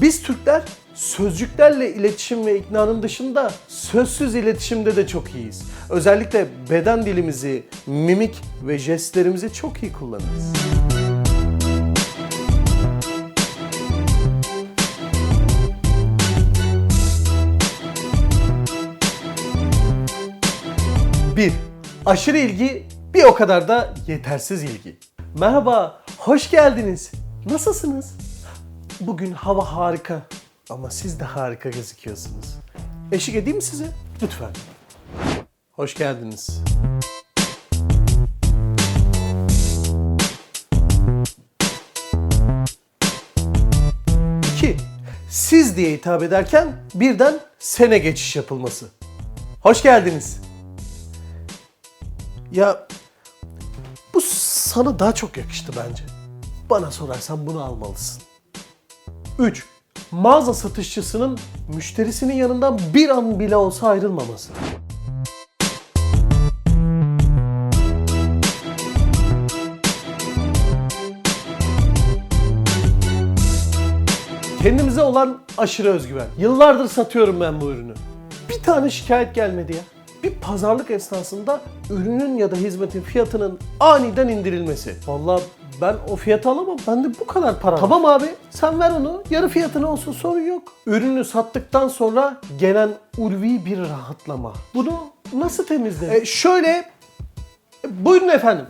Biz Türkler sözcüklerle iletişim ve iknanın dışında sözsüz iletişimde de çok iyiyiz. Özellikle beden dilimizi, mimik ve jestlerimizi çok iyi kullanırız. Bir, aşırı ilgi bir o kadar da yetersiz ilgi. Merhaba, hoş geldiniz. Nasılsınız? Bugün hava harika ama siz de harika gözüküyorsunuz. Eşlik edeyim mi size? Lütfen. Hoş geldiniz. İki, siz diye hitap ederken birden sene geçiş yapılması. Hoş geldiniz. Ya bu sana daha çok yakıştı bence. Bana sorarsan bunu almalısın. 3. Mağaza satışçısının müşterisinin yanından bir an bile olsa ayrılmaması. Kendimize olan aşırı özgüven. Yıllardır satıyorum ben bu ürünü. Bir tane şikayet gelmedi ya. Bir pazarlık esnasında ürünün ya da hizmetin fiyatının aniden indirilmesi. Vallahi ben o fiyatı alamam. Ben de bu kadar para. Tamam abi sen ver onu. Yarı fiyatına olsun sorun yok. Ürünü sattıktan sonra gelen ulvi bir rahatlama. Bunu nasıl temizle? E, şöyle buyurun efendim.